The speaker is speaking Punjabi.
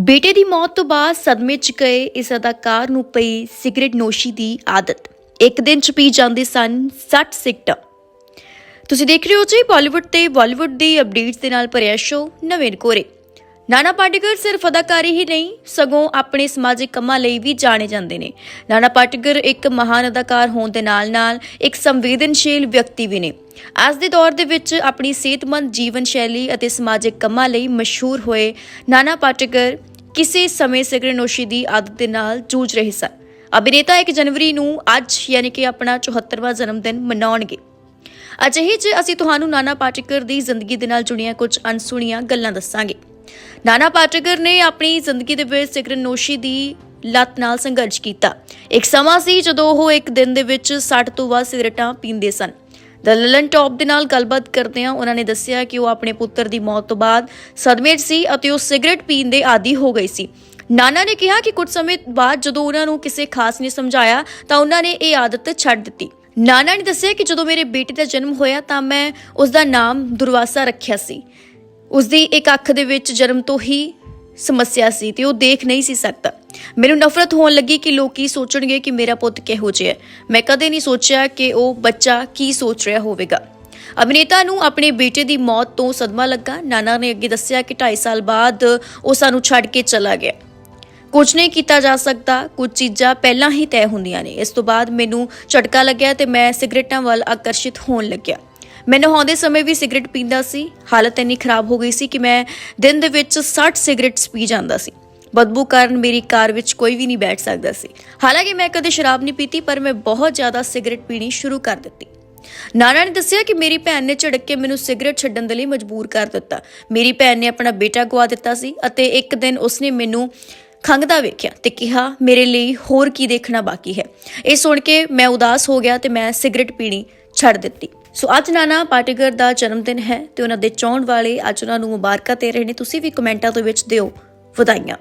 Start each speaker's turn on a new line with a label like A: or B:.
A: ਬੇਟੇ ਦੀ ਮੌਤ ਤੋਂ ਬਾਅਦ ਸਦਮੇ 'ਚ ਗਏ ਇਸ ਅਦਾਕਾਰ ਨੂੰ ਪਈ ਸਿਗਰਟ ਨੋਸ਼ੀ ਦੀ ਆਦਤ। ਇੱਕ ਦਿਨ 'ਚ ਪੀ ਜਾਂਦੇ ਸਨ 60 ਸਿਗਰਟਾਂ। ਤੁਸੀਂ ਦੇਖ ਰਹੇ ਹੋ ਜੀ ਬਾਲੀਵੁੱਡ ਤੇ ਬਾਲੀਵੁੱਡ ਦੀ ਅਪਡੇਟਸ ਦੇ ਨਾਲ ਭਰਿਆ ਸ਼ੋ ਨਵੇਂ ਕੋਰੇ। ਨਾਨਾ ਪਾਟੇਕਰ ਸਿਰਫ ਅਦਾਕਾਰੀ ਹੀ ਨਹੀਂ, ਸਗੋਂ ਆਪਣੇ ਸਮਾਜਿਕ ਕੰਮਾਂ ਲਈ ਵੀ ਜਾਣੇ ਜਾਂਦੇ ਨੇ। ਨਾਨਾ ਪਾਟੇਕਰ ਇੱਕ ਮਹਾਨ ਅਦਾਕਾਰ ਹੋਣ ਦੇ ਨਾਲ-ਨਾਲ ਇੱਕ ਸੰਵੇਦਨਸ਼ੀਲ ਵਿਅਕਤੀ ਵੀ ਨੇ। ਅੱਜ ਦੇ ਦੌਰ ਦੇ ਵਿੱਚ ਆਪਣੀ ਸਿਹਤਮੰਦ ਜੀਵਨ ਸ਼ੈਲੀ ਅਤੇ ਸਮਾਜਿਕ ਕੰਮਾਂ ਲਈ ਮਸ਼ਹੂਰ ਹੋਏ ਨਾਨਾ ਪਾਟੇਕਰ ਕਿਸੇ ਸਮੇਂ ਸਿਗਰਨੋਸ਼ੀ ਦੀ ਆਦਤ ਦੇ ਨਾਲ ਜੂਝ ਰਹੇ ਸਨ। ਅਭਿਨੇਤਾ 1 ਜਨਵਰੀ ਨੂੰ ਅੱਜ ਯਾਨੀ ਕਿ ਆਪਣਾ 74ਵਾਂ ਜਨਮ ਦਿਨ ਮਨਾਉਣਗੇ। ਅਜਿਹੇ 'ਚ ਅਸੀਂ ਤੁਹਾਨੂੰ ਨਾਨਾ ਪਾਟੇਕਰ ਦੀ ਜ਼ਿੰਦਗੀ ਦੇ ਨਾਲ ਜੁੜੀਆਂ ਕੁਝ ਅਣਸੁਣੀਆਂ ਗੱਲਾਂ ਦੱਸਾਂਗੇ। ਨਾਨਾ ਪਾਟੇਕਰ ਨੇ ਆਪਣੀ ਜ਼ਿੰਦਗੀ ਦੇ ਵਿੱਚ ਸਿਗਰਨੋਸ਼ੀ ਦੀ ਲੱਤ ਨਾਲ ਸੰਘਰਸ਼ ਕੀਤਾ। ਇੱਕ ਸਮਾਂ ਸੀ ਜਦੋਂ ਉਹ ਇੱਕ ਦਿਨ ਦੇ ਵਿੱਚ 60 ਤੋਂ ਵੱਧ ਸਿਗਰਟਾਂ ਪੀਂਦੇ ਸਨ। ਦ ਲਲਨ ਟੌਪ ਦੇ ਨਾਲ ਗੱਲਬਾਤ ਕਰਦਿਆਂ ਉਹਨਾਂ ਨੇ ਦੱਸਿਆ ਕਿ ਉਹ ਆਪਣੇ ਪੁੱਤਰ ਦੀ ਮੌਤ ਤੋਂ ਬਾਅਦ ਸਦਮੇ 'ਚ ਸੀ ਅਤੇ ਉਹ ਸਿਗਰਟ ਪੀਣ ਦੇ ਆਦੀ ਹੋ ਗਈ ਸੀ। ਨਾਨਾ ਨੇ ਕਿਹਾ ਕਿ ਕੁਝ ਸਮੇਂ ਬਾਅਦ ਜਦੋਂ ਉਹਨਾਂ ਨੂੰ ਕਿਸੇ ਖਾਸ ਨੇ ਸਮਝਾਇਆ, ਤਾਂ ਉਹਨਾਂ ਨੇ ਇਹ ਆਦਤ ਛੱਡ ਦਿੱਤੀ। ਨਾਨਾ ਨੇ ਦੱਸਿਆ ਕਿ ਜਦੋਂ ਮੇਰੇ ਬੇਟੇ ਦਾ ਜਨਮ ਹੋਇਆ, ਤਾਂ ਮੈਂ ਉਸ ਦਾ ਨਾਮ ਦੁਰਵਾਸਾ ਰੱਖਿਆ ਸੀ। ਉਸ ਦੀ ਇੱਕ ਅੱਖ ਦੇ ਵਿੱਚ ਜਨਮ ਤੋਂ ਹੀ ਸਮੱਸਿਆ ਸੀ ਤੇ ਉਹ ਦੇਖ ਨਹੀਂ ਸੀ ਸਕਦਾ। ਮੈਨੂੰ ਨਫ਼ਰਤ ਹੋਣ ਲੱਗੀ ਕਿ ਲੋਕ ਕੀ ਸੋਚਣਗੇ ਕਿ ਮੇਰਾ ਪੁੱਤ ਕਿਹੋ ਜਿਹਾ ਹੈ। ਮੈਂ ਕਦੇ ਨਹੀਂ ਸੋਚਿਆ ਕਿ ਉਹ ਬੱਚਾ ਕੀ ਸੋਚ ਰਿਹਾ ਹੋਵੇਗਾ। ਅਭਿਨੇਤਾ ਨੂੰ ਆਪਣੇ ਬੇਟੇ ਦੀ ਮੌਤ ਤੋਂ ਸਦਮਾ ਲੱਗਾ। ਨਾਨਾ ਨੇ ਅੱਗੇ ਦੱਸਿਆ ਕਿ 2.5 ਸਾਲ ਬਾਅਦ ਉਹ ਸਾਨੂੰ ਛੱਡ ਕੇ ਚਲਾ ਗਿਆ। ਕੁਝ ਨਹੀਂ ਕੀਤਾ ਜਾ ਸਕਦਾ। ਕੁਝ ਚੀਜ਼ਾਂ ਪਹਿਲਾਂ ਹੀ ਤੈਅ ਹੁੰਦੀਆਂ ਨੇ। ਇਸ ਤੋਂ ਬਾਅਦ ਮੈਨੂੰ ਝਟਕਾ ਲੱਗਿਆ ਤੇ ਮੈਂ ਸਿਗਰਟਾਂ ਵੱਲ ਆਕਰਸ਼ਿਤ ਹੋਣ ਲੱਗਿਆ। ਮੈਂ ਨਹਾਉਂਦੇ ਸਮੇਂ ਵੀ ਸਿਗਰਟ ਪੀਂਦਾ ਸੀ। ਹਾਲਤ ਇੰਨੀ ਖਰਾਬ ਹੋ ਗਈ ਸੀ ਕਿ ਮੈਂ ਦਿਨ ਦੇ ਵਿੱਚ 60 ਸਿਗਰਟਸ ਪੀ ਜਾਂਦਾ ਸੀ। ਬਦਬੂ ਕਾਰਨ ਮੇਰੀ ਕਾਰ ਵਿੱਚ ਕੋਈ ਵੀ ਨਹੀਂ ਬੈਠ ਸਕਦਾ ਸੀ। ਹਾਲਾਂਕਿ ਮੈਂ ਕਦੇ ਸ਼ਰਾਬ ਨਹੀਂ ਪੀਤੀ, ਪਰ ਮੈਂ ਬਹੁਤ ਜ਼ਿਆਦਾ ਸਿਗਰਟ ਪੀਣੀ ਸ਼ੁਰੂ ਕਰ ਦਿੱਤੀ। ਨਾਨਾ ਨੇ ਦੱਸਿਆ ਕਿ ਮੇਰੀ ਭੈਣ ਨੇ ਝੜਕ ਕੇ ਮੈਨੂੰ ਸਿਗਰਟ ਛੱਡਣ ਦੇ ਲਈ ਮਜਬੂਰ ਕਰ ਦਿੱਤਾ। ਮੇਰੀ ਭੈਣ ਨੇ ਆਪਣਾ ਬੇਟਾ ਗਵਾ ਦਿੱਤਾ ਸੀ ਅਤੇ ਇੱਕ ਦਿਨ ਉਸਨੇ ਮੈਨੂੰ ਖੰਗਦਾ ਵੇਖਿਆ ਤੇ ਕਿਹਾ, ਮੇਰੇ ਲਈ ਹੋਰ ਕੀ ਦੇਖਣਾ ਬਾਕੀ ਹੈ? ਇਹ ਸੁਣ ਕੇ ਮੈਂ ਉਦਾਸ ਹੋ ਗਿਆ ਤੇ ਮੈਂ ਸਿਗਰਟ ਪੀਣੀ ਛੱਡ ਦਿੱਤੀ। ਸੋ ਅੱਜ ਨਾਨਾ ਪਾਟੇਕਰ ਦਾ ਜਨਮ ਦਿਨ ਹੈ ਤੇ ਉਹਨਾਂ ਦੇ ਚਾਹਣ ਵਾਲੇ ਅੱਜ ਉਹਨਾਂ ਨੂੰ ਮੁਬਾਰਕਾਂ ਦੇ ਰਹੇ ਨੇ। ਤੁਸੀਂ ਵੀ ਕਮੈਂਟਾਂ ਦੇ ਵਿੱਚ ਦਿਓ ਵਧਾਈਆਂ।